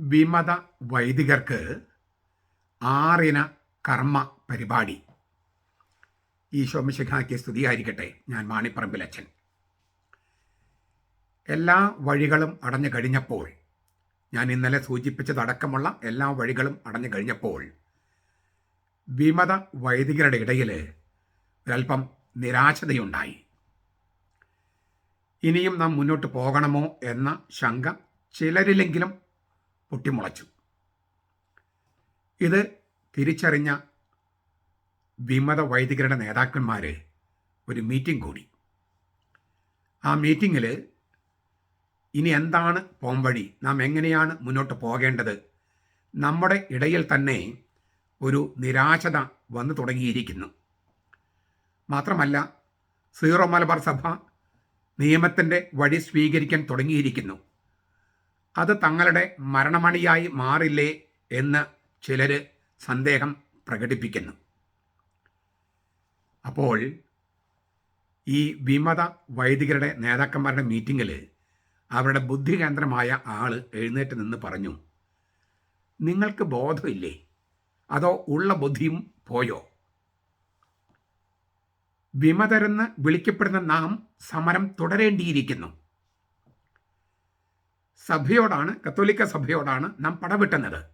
വിമത വൈദികർക്ക് ആറിന കർമ്മ പരിപാടി. ഈശോ മിശിഹായ്ക്ക് സ്തുതിയായിരിക്കട്ടെ. ഞാൻ മാണിപ്പറമ്പിലച്ചൻ എല്ലാ വഴികളും അടഞ്ഞു കഴിഞ്ഞപ്പോൾ ഞാൻ ഇന്നലെ സൂചിപ്പിച്ചതടക്കമുള്ള എല്ലാ വഴികളും അടഞ്ഞു കഴിഞ്ഞപ്പോൾ വിമത വൈദികരുടെ ഇടയിൽ ഒരല്പം നിരാശതയുണ്ടായി. ഇനിയും നാം മുന്നോട്ട് പോകണമോ എന്ന ശങ്ക ചിലരിലെങ്കിലും പൊട്ടിമുളച്ചു. ഇത് തിരിച്ചറിഞ്ഞ വിമത വൈദികരുടെ നേതാക്കന്മാർ ഒരു മീറ്റിംഗ് കൂടി. ആ മീറ്റിങ്ങിൽ ഇനി എന്താണ് പോംവഴി നാം എങ്ങനെയാണ് മുന്നോട്ട് പോകേണ്ടത്? നമ്മുടെ ഇടയിൽ തന്നെ ഒരു നിരാശത വന്നു തുടങ്ങിയിരിക്കുന്നു. മാത്രമല്ല സീറോ മലബാർ സഭ നിയമത്തിന്റെ വഴി സ്വീകരിക്കാൻ തുടങ്ങിയിരിക്കുന്നു. അത് തങ്ങളുടെ മരണമണിയായി മാറില്ലേ എന്ന് ചിലർ സന്ദേഹം പ്രകടിപ്പിക്കുന്നു. അപ്പോൾ ഈ വിമത വൈദികരുടെ നേതാക്കന്മാരുടെ മീറ്റിങ്ങിൽ അവരുടെ ബുദ്ധി കേന്ദ്രമായ ആൾ എഴുന്നേറ്റ് നിന്ന് പറഞ്ഞു നിങ്ങൾക്ക് ബോധമില്ലേ? അതോ ഉള്ള ബുദ്ധിയും പോയോ? വിമതരെന്ന് വിളിക്കപ്പെടുന്ന നാം സമരം തുടരേണ്ടിയിരിക്കുന്നു. സഭയോടാണ് കത്തോലിക്ക സഭയോടാണ് നാം പടവിട്ടുന്നത്.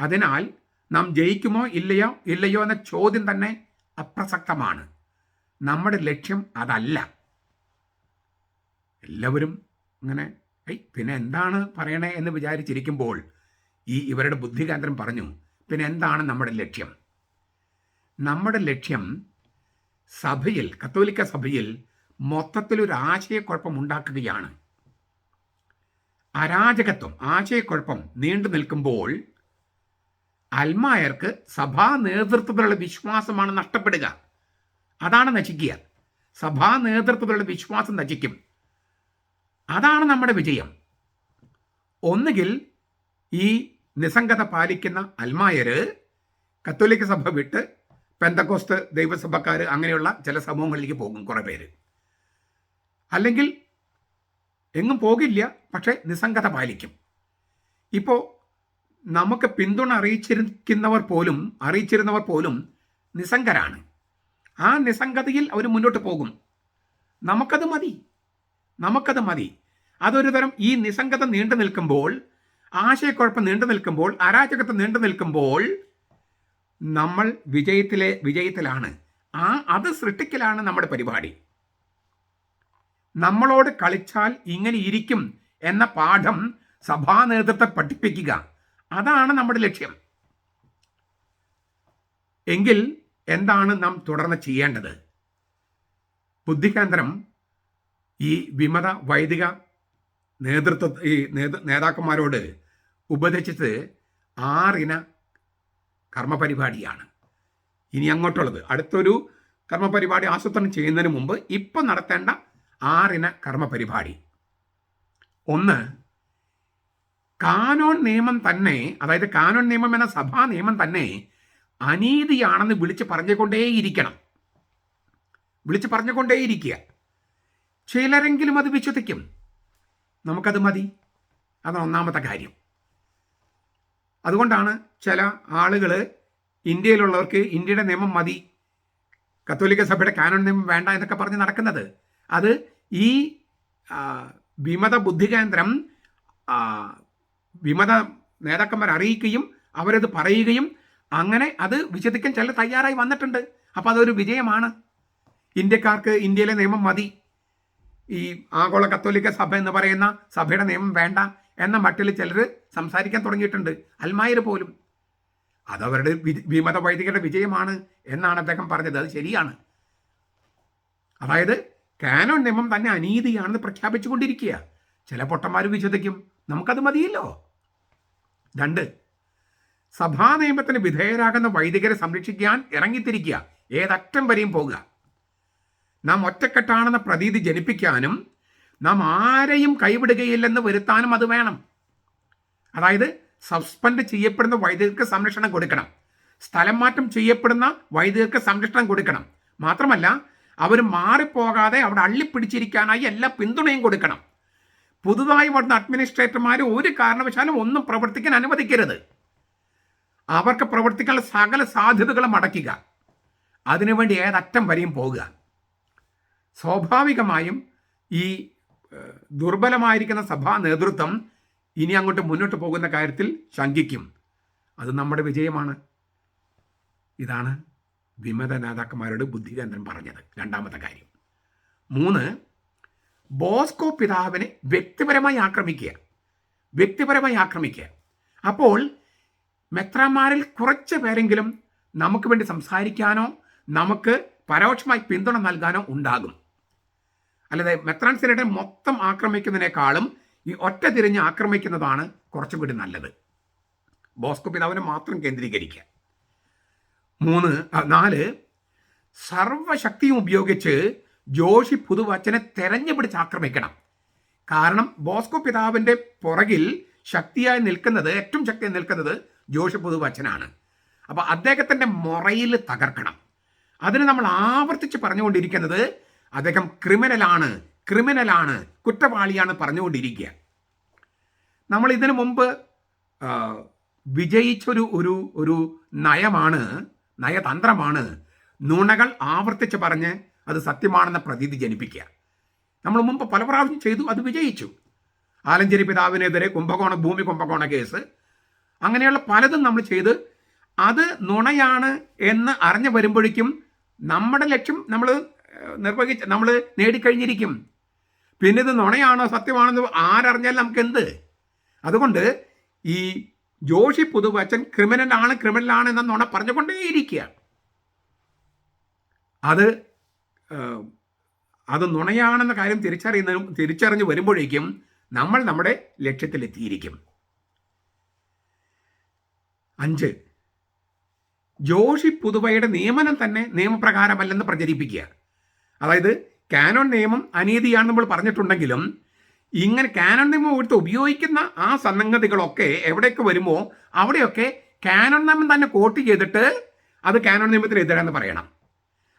അതിനാൽ നാം ജയിക്കുമോ ഇല്ലയോ ഇല്ലയോ എന്ന ചോദ്യം തന്നെ അപ്രസക്തമാണ്. നമ്മുടെ ലക്ഷ്യം അതല്ല. എല്ലാവരും അങ്ങനെ ഐ പിന്നെ എന്താണ് പറയണേ? എന്ന് വിചാരിച്ചിരിക്കുമ്പോൾ ഈ ഇവരുടെ ബുദ്ധികേന്ദ്രം പറഞ്ഞു പിന്നെ എന്താണ് നമ്മുടെ ലക്ഷ്യം? നമ്മുടെ ലക്ഷ്യം സഭയിൽ കത്തോലിക്ക സഭയിൽ മൊത്തത്തിലൊരു ആശയക്കുഴപ്പം ഉണ്ടാക്കുകയാണ്. അരാജകത്വം ആശയക്കുഴപ്പം നീണ്ടു നിൽക്കുമ്പോൾ അൽമായർക്ക് സഭാ നേതൃത്വത്തിലുള്ള വിശ്വാസമാണ് നഷ്ടപ്പെടുക. അതാണ് നശിക്കുക. സഭാ നേതൃത്വത്തിലുള്ള വിശ്വാസം നശിക്കും. അതാണ് നമ്മുടെ വിജയം. ഒന്നുകിൽ ഈ നിസംഗത പാലിക്കുന്ന അൽമായർ കത്തോലിക്ക സഭ വിട്ട് പെന്തക്കോസ്ത് ദൈവസഭക്കാർ അങ്ങനെയുള്ള ചില സമൂഹങ്ങളിലേക്ക് പോകും കുറേ പേര്. അല്ലെങ്കിൽ എങ്ങും പോകില്ല പക്ഷേ നിസ്സംഗത പാലിക്കും. ഇപ്പോൾ നമുക്ക് പിന്തുണ അറിയിച്ചിരിക്കുന്നവർ പോലും അറിയിച്ചിരുന്നവർ പോലും നിസ്സംഗരാണ്. ആ നിസ്സംഗതയിൽ അവർ മുന്നോട്ട് പോകും. നമുക്കത് മതി. നമുക്കത് മതി. അതൊരു തരം ഈ നിസ്സംഗത നീണ്ടു നിൽക്കുമ്പോൾ ആശയക്കുഴപ്പം നീണ്ടു നിൽക്കുമ്പോൾ അരാജകത്വം നീണ്ടു നിൽക്കുമ്പോൾ നമ്മൾ വിജയത്തിലെ വിജയത്തിലാണ്. ആ അത് സൃഷ്ടിക്കലാണ് നമ്മുടെ പരിപാടി. നമ്മളോട് കളിച്ചാൽ ഇങ്ങനെ ഇരിക്കും എന്ന പാഠം സഭാ നേതൃത്വത്തെ പഠിപ്പിക്കുക. അതാണ് നമ്മുടെ ലക്ഷ്യം. എങ്കിൽ എന്താണ് നാം തുടർന്ന് ചെയ്യേണ്ടത്? ബുദ്ധികേന്ദ്രം ഈ വിമത വൈദിക നേതൃത്വ ഈ നേതാക്കന്മാരോട് ഉപദേശിച്ചത് ആറിന കർമ്മപരിപാടിയാണ്. ഇനി അങ്ങോട്ടുള്ളത്. അടുത്തൊരു കർമ്മപരിപാടി ആസൂത്രണം ചെയ്യുന്നതിന് മുമ്പ് ഇപ്പം നടത്തേണ്ട ആറിന കർമ്മപരിപാടി. ഒന്ന് കാനോൺ നിയമം തന്നെ അതായത് കാനോൺ നിയമം എന്ന സഭാ നിയമം തന്നെ അനീതിയാണെന്ന് വിളിച്ച് പറഞ്ഞുകൊണ്ടേയിരിക്കണം. വിളിച്ച് പറഞ്ഞുകൊണ്ടേയിരിക്കുക. ചിലരെങ്കിലും അത് വിശ്വസിക്കും. നമുക്കത് മതി. അതാണ് ഒന്നാമത്തെ കാര്യം. അതുകൊണ്ടാണ് ചില ആളുകൾ ഇന്ത്യയിലുള്ളവർക്ക് ഇന്ത്യയുടെ നിയമം മതി കത്തോലിക്ക സഭയുടെ കാനോൺ നിയമം വേണ്ട എന്നൊക്കെ പറഞ്ഞ് നടക്കുന്നത്. അത് ഈ വിമത ബുദ്ധികേന്ദ്രം വിമത നേതാക്കന്മാർ അറിയിക്കുകയും അവരത് പറയുകയും അങ്ങനെ അത് വിശദിക്കാൻ ചില തയ്യാറായി വന്നിട്ടുണ്ട്. അപ്പോൾ അതൊരു വിജയമാണ്. ഇന്ത്യക്കാർക്ക് ഇന്ത്യയിലെ നിയമം മതി. ഈ ആഗോള കത്തോലിക്ക സഭ എന്ന് പറയുന്ന സഭയുടെ നിയമം വേണ്ട എന്ന മട്ടിൽ ചിലർ സംസാരിക്കാൻ തുടങ്ങിയിട്ടുണ്ട്. അൽമായർ പോലും. അതവരുടെ വിമത വൈദികരുടെ വിജയമാണ് എന്നാണ് അദ്ദേഹം പറഞ്ഞത്. അത് ശരിയാണ്. അതായത് കാനോൺ നിയമം തന്നെ അനീതിയാണെന്ന് പ്രഖ്യാപിച്ചുകൊണ്ടിരിക്കുക ചില പൊട്ടന്മാർ വിശ്വസിക്കും. നമുക്കത് മതിയല്ലോ. രണ്ട് സഭാ നിയമത്തിന് വിധേയരാകുന്ന വൈദികരെ സംരക്ഷിക്കാൻ ഇറങ്ങിത്തിരിക്കുക. ഏതറ്റം വരെയും പോകുക നാം ഒറ്റക്കെട്ടാണെന്ന പ്രതീതി ജനിപ്പിക്കാനും നാം ആരെയും കൈവിടുകയില്ലെന്ന് വരുത്താനും അത് വേണം. അതായത് സസ്പെൻഡ് ചെയ്യപ്പെടുന്ന വൈദികർക്ക് സംരക്ഷണം കൊടുക്കണം. സ്ഥലം മാറ്റം ചെയ്യപ്പെടുന്ന വൈദികർക്ക് സംരക്ഷണം കൊടുക്കണം. മാത്രമല്ല അവർ മാറിപ്പോകാതെ അവിടെ അള്ളിപ്പിടിച്ചിരിക്കാനായി എല്ലാ പിന്തുണയും കൊടുക്കണം. പുതുതായി വരുന്ന അഡ്മിനിസ്ട്രേറ്റർമാർ ഒരു കാരണവശാലും ഒന്നും പ്രവർത്തിക്കാൻ അനുവദിക്കരുത്. അവർക്ക് പ്രവർത്തിക്കാനുള്ള സകല സാധ്യതകളും അടയ്ക്കുക. അതിനുവേണ്ടി ഏതറ്റം വരെയും പോകുക സ്വാഭാവികമായും ഈ ദുർബലമായിരിക്കുന്ന സഭാ നേതൃത്വം ഇനി അങ്ങോട്ട് മുന്നോട്ട് പോകുന്ന കാര്യത്തിൽ ശങ്കിക്കും. അത് നമ്മുടെ വിജയമാണ്. ഇതാണ് വിമത നേതാക്കന്മാരോട് ബുദ്ധിചന്ദ്രൻ പറഞ്ഞത്. രണ്ടാമത്തെ കാര്യം. മൂന്ന് ബോസ്കോ പിതാവിനെ വ്യക്തിപരമായി ആക്രമിക്കുക. വ്യക്തിപരമായി ആക്രമിക്കുക. അപ്പോൾ മെത്രാന്മാരിൽ കുറച്ച് പേരെങ്കിലും നമുക്ക് വേണ്ടി സംസാരിക്കാനോ നമുക്ക് പരോക്ഷമായി പിന്തുണ നൽകാനോ ഉണ്ടാകും. അല്ലാതെ മെത്രാൻ സിനേറ്റർ മൊത്തം ആക്രമിക്കുന്നതിനേക്കാളും ഈ ഒറ്റ തിരിഞ്ഞ് ആക്രമിക്കുന്നതാണ് കുറച്ചും കൂടി നല്ലത്. ബോസ്കോ പിതാവിനെ മാത്രം കേന്ദ്രീകരിക്കുക. മൂന്ന് നാല് സർവശക്തിയും ഉപയോഗിച്ച് ജോഷി പുതുവച്ചനെ തെരഞ്ഞു പിടിച്ച് ആക്രമിക്കണം. കാരണം ബോസ്കോ പിതാവിന്റെ പുറകിൽ ശക്തിയായി നിൽക്കുന്നത് ഏറ്റവും ശക്തിയായി നിൽക്കുന്നത് ജോഷി പുതുവച്ചനാണ്. അപ്പൊ അദ്ദേഹത്തിന്റെ മുറയിൽ തകർക്കണം. അതിന് നമ്മൾ ആവർത്തിച്ച് പറഞ്ഞുകൊണ്ടിരിക്കുന്നത് അദ്ദേഹം ക്രിമിനലാണ് ക്രിമിനലാണ് കുറ്റവാളിയാണ് പറഞ്ഞുകൊണ്ടിരിക്കുക. നമ്മൾ ഇതിനു മുമ്പ് വിജയിച്ചൊരു ഒരു ഒരു നയമാണ് നയതന്ത്രമാണ്. നുണകൾ ആവർത്തിച്ച് പറഞ്ഞ് അത് സത്യമാണെന്ന പ്രതീതി ജനിപ്പിക്കുക. നമ്മൾ മുമ്പ് പല പ്രാവശ്യം ചെയ്തു അത് വിജയിച്ചു. ആലഞ്ചേരി പിതാവിനെതിരെ കുംഭകോണ ഭൂമി കുംഭകോണ കേസ്. അങ്ങനെയുള്ള പലതും നമ്മൾ ചെയ്ത് അത് നുണയാണ് എന്ന് അറിഞ്ഞു വരുമ്പോഴേക്കും നമ്മുടെ ലക്ഷ്യം നമ്മൾ നിർവഹിച്ച് നമ്മൾ നേടിക്കഴിഞ്ഞിരിക്കും. പിന്നെ ഇത് നുണയാണോ സത്യമാണെന്ന് ആരറിഞ്ഞാൽ നമുക്ക് എന്ത് അതുകൊണ്ട് ഈ ജോഷി പുതുവച്ചൻ ക്രിമിനലാണ് ക്രിമിനലാണ് എന്ന നുണ പറഞ്ഞുകൊണ്ടേയിരിക്കുക. അത് അത് നുണയാണെന്ന കാര്യം തിരിച്ചറിയുന്ന തിരിച്ചറിഞ്ഞ് വരുമ്പോഴേക്കും നമ്മൾ നമ്മുടെ ലക്ഷ്യത്തിലെത്തിയിരിക്കും. അഞ്ച്. ജോഷി പുതുവയുടെ നിയമനം തന്നെ നിയമപ്രകാരമല്ലെന്ന് പ്രചരിപ്പിക്കുക. അതായത് കാനോൺ നിയമം അനീതിയാണെന്ന് നമ്മൾ പറഞ്ഞിട്ടുണ്ടെങ്കിലും ഇങ്ങനെ കാനോൺ നിയമം എടുത്ത് ഉപയോഗിക്കുന്ന ആ സന്നഗതികളൊക്കെ എവിടെയൊക്കെ വരുമോ അവിടെയൊക്കെ കാനോൺ നിയമം തന്നെ കോട്ട് ചെയ്തിട്ട് അത് കാനോൺ നിയമത്തിനെതിരാന്ന് പറയണം.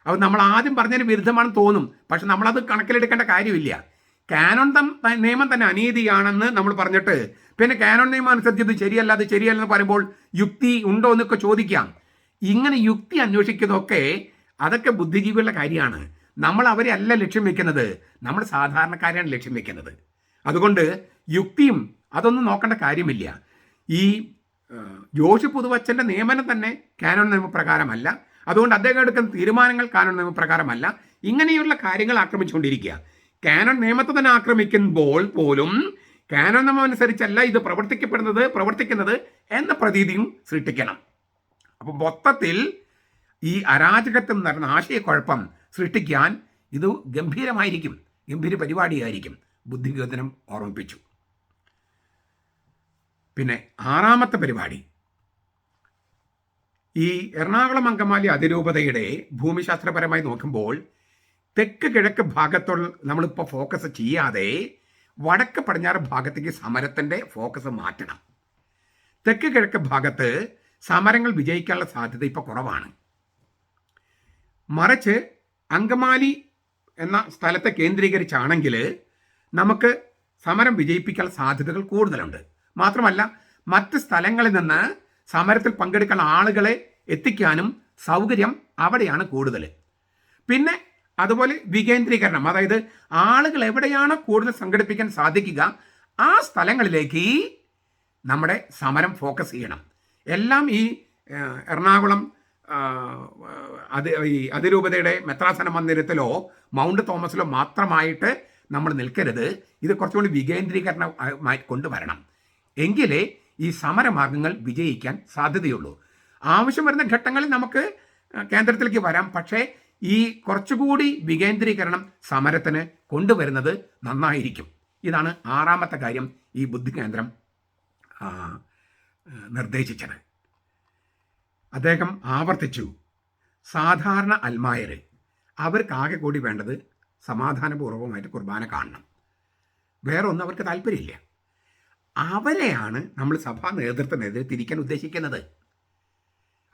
അത് നമ്മൾ ആദ്യം പറഞ്ഞതിന് വിരുദ്ധമാണെന്ന് തോന്നും. പക്ഷെ നമ്മളത് കണക്കിലെടുക്കേണ്ട കാര്യമില്ല. കാനോൺ നിയമം തന്നെ അനീതിയാണെന്ന് നമ്മൾ പറഞ്ഞിട്ട് പിന്നെ കാനോൺ നിയമം അനുസരിച്ച് ഇത് ശരിയല്ല അത് ശരിയല്ല എന്ന് പറയുമ്പോൾ യുക്തി ഉണ്ടോ എന്നൊക്കെ ചോദിക്കാം. ഇങ്ങനെ യുക്തി അന്വേഷിക്കുന്നതൊക്കെ അതൊക്കെ ബുദ്ധിജീവികളുടെ കാര്യമാണ്. നമ്മൾ അവരെ അല്ല ലക്ഷ്യം വെക്കുന്നത്. നമ്മൾ സാധാരണക്കാരെയാണ് ലക്ഷ്യം വെക്കുന്നത്. അതുകൊണ്ട് യുക്തിയും അതൊന്നും നോക്കേണ്ട കാര്യമില്ല. ഈ ജോഷി പുതുവച്ചന്റെ നിയമനം തന്നെ കാനോൺ നിയമപ്രകാരമല്ല അതുകൊണ്ട് അദ്ദേഹം എടുക്കുന്ന തീരുമാനങ്ങൾ കാനോൺ നിയമപ്രകാരമല്ല ഇങ്ങനെയുള്ള കാര്യങ്ങൾ ആക്രമിച്ചുകൊണ്ടിരിക്കുക. കാനോൺ നിയമത്തെ തന്നെ ആക്രമിക്കുമ്പോൾ പോലും കാനോൺ നിയമം അനുസരിച്ചല്ല ഇത് പ്രവർത്തിക്കപ്പെടുന്നത് പ്രവർത്തിക്കുന്നത് എന്ന പ്രതീതിയും സൃഷ്ടിക്കണം. അപ്പം മൊത്തത്തിൽ ഈ അരാജകത്വം നടന്ന ആശയക്കുഴപ്പം സൃഷ്ടിക്കാൻ ഇത് ഗംഭീരമായിരിക്കും. ഗംഭീര പരിപാടിയായിരിക്കും. ബുദ്ധിഗോചനം ഓർമ്മിപ്പിച്ചു. പിന്നെ ആറാമത്തെ പരിപാടി. ഈ എറണാകുളം അങ്കമാലി അതിരൂപതയുടെ ഭൂമിശാസ്ത്രപരമായി നോക്കുമ്പോൾ തെക്ക് കിഴക്ക് ഭാഗത്തുള്ള നമ്മളിപ്പോൾ ഫോക്കസ് ചെയ്യാതെ വടക്ക് പടിഞ്ഞാറ് ഭാഗത്തേക്ക് സമരത്തിന്റെ ഫോക്കസ് മാറ്റണം. തെക്ക് കിഴക്ക് ഭാഗത്ത് സമരങ്ങൾ വിജയിക്കാനുള്ള സാധ്യത ഇപ്പോൾ കുറവാണ്. മറിച്ച് അങ്കമാലി എന്ന സ്ഥലത്തെ കേന്ദ്രീകരിച്ചാണെങ്കിൽ നമുക്ക് സമരം വിജയിപ്പിക്കാൻ സാധ്യതകൾ കൂടുതലുണ്ട്. മാത്രമല്ല മറ്റ് സ്ഥലങ്ങളിൽ നിന്ന് സമരത്തിൽ പങ്കെടുക്കാൻ ആളുകളെ എത്തിക്കാനും സൗകര്യം അവിടെയാണ് കൂടുതൽ പിന്നെ അതുപോലെ വികേന്ദ്രീകരണം അതായത് ആളുകൾ എവിടെയാണോ കൂടുതൽ സംഘടിപ്പിക്കാൻ സാധിക്കുക ആ സ്ഥലങ്ങളിലേക്ക് നമ്മുടെ സമരം ഫോക്കസ് ചെയ്യണം. എല്ലാം ഈ എറണാകുളം അത് ഈ അതിരൂപതയുടെ മെത്രാസന മന്ദിരത്തിലോ മൗണ്ട് തോമസിലോ മാത്രമായിട്ട് നമ്മൾ നിൽക്കരുത്. ഇത് കുറച്ചുകൂടി വികേന്ദ്രീകരണമായി കൊണ്ടുവരണം. എങ്കിലേ ഈ സമരമാർഗങ്ങൾ വിജയിക്കാൻ സാധ്യതയുള്ളൂ. ആവശ്യം വരുന്ന ഘട്ടങ്ങളിൽ നമുക്ക് കേന്ദ്രത്തിലേക്ക് വരാം. പക്ഷേ ഈ കുറച്ചുകൂടി വികേന്ദ്രീകരണം സമരത്തിന് കൊണ്ടുവരുന്നത് നന്നായിരിക്കും. ഇതാണ് ആറാമത്തെ കാര്യം ഈ ബുദ്ധി കേന്ദ്രം നിർദ്ദേശിച്ചത്. അദ്ദേഹം ആവർത്തിച്ചു. സാധാരണ അൽമായർ അവർക്കാകെ കൂടി വേണ്ടത് സമാധാനപൂർവമായിട്ട് കുർബാന കാണണം. വേറെ ഒന്നും അവർക്ക് താല്പര്യമില്ല. അവരെയാണ് നമ്മൾ സഭാ നേതൃത്വത്തിനെതിരെ തിരിക്കാൻ ഉദ്ദേശിക്കുന്നത്.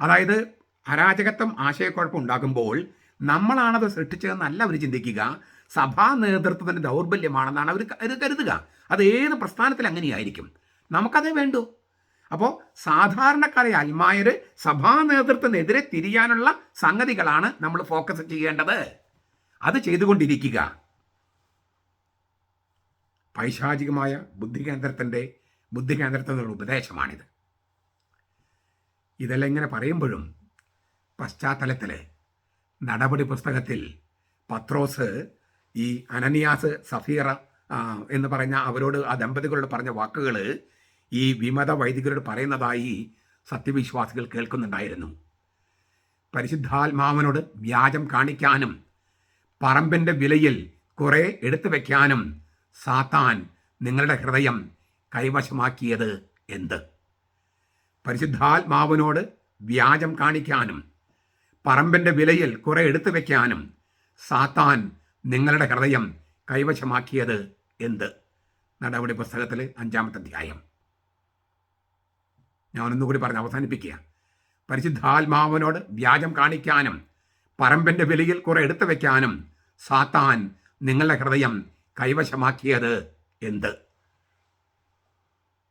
അതായത് അരാജകത്വം ആശയക്കുഴപ്പം ഉണ്ടാകുമ്പോൾ നമ്മളാണത് സൃഷ്ടിച്ചതെന്നല്ല അവർ ചിന്തിക്കുക. സഭാ നേതൃത്വത്തിന്റെ ദൗർബല്യമാണെന്നാണ് അവർ കരുതുക. അത് ഏത് പ്രസ്ഥാനത്തിൽ അങ്ങനെയായിരിക്കും. നമുക്കതേ വേണ്ടു. അപ്പോൾ സാധാരണക്കാരെ അൽമായർ സഭാ നേതൃത്വത്തിനെതിരെ തിരിയാനുള്ള സംഗതികളാണ് നമ്മൾ ഫോക്കസ് ചെയ്യേണ്ടത്. അത് ചെയ്തുകൊണ്ടിരിക്കുക. പൈശാചികമായ ബുദ്ധികേന്ദ്രത്തിന്റെ ബുദ്ധികേന്ദ്രത്തിനുള്ള ഉപദേശമാണിത്. ഇതെല്ലാം ഇങ്ങനെ പറയുമ്പോഴും പശ്ചാത്തലത്തിൽ നടപടി പുസ്തകത്തിൽ പത്രോസ് ഈ അനനിയാസ് സഫീറ എന്ന് പറഞ്ഞ അവരോട് ആ ദമ്പതികളോട് പറഞ്ഞ വാക്കുകൾ ഈ വിമത വൈദികരോട് പറയുന്നതായി സത്യവിശ്വാസികൾ കേൾക്കുന്നുണ്ടായിരുന്നു. പരിശുദ്ധാത്മാവിനോട് വ്യാജം കാണിക്കാനും പറമ്പിന്റെ വിലയിൽ കുറെ എടുത്തു വയ്ക്കാനും സാത്താൻ നിങ്ങളുടെ ഹൃദയം കൈവശമാക്കിയത് എന്ത്? പരിശുദ്ധാത്മാവിനോട് വ്യാജം കാണിക്കാനും പറമ്പിന്റെ വിലയിൽ കുറെ എടുത്തു വയ്ക്കാനും സാത്താൻ നിങ്ങളുടെ ഹൃദയം കൈവശമാക്കിയത് എന്ത്? നടപടി പുസ്തകത്തിലെ അഞ്ചാമത്തെ അധ്യായം. ഞാനൊന്നുകൂടി പറഞ്ഞ് അവസാനിപ്പിക്കുക. പരിശുദ്ധാത്മാവിനോട് വ്യാജം കാണിക്കാനും പറമ്പിന്റെ വിലയിൽ കുറെ എടുത്തു വയ്ക്കാനും സാത്താൻ നിങ്ങളുടെ ഹൃദയം കൈവശമാക്കിയത് എന്ത്?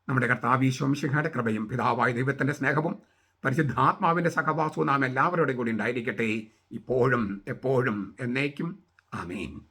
നമ്മുടെ കർത്താവീശ്വംശിഖയുടെ കൃപയും പിതാവായ ദൈവത്തിന്റെ സ്നേഹവും പരിശുദ്ധാത്മാവിന്റെ സഹവാസവും നാം എല്ലാവരോടും കൂടി ഉണ്ടായിരിക്കട്ടെ. ഇപ്പോഴും എപ്പോഴും എന്നേക്കും. ആമേൻ.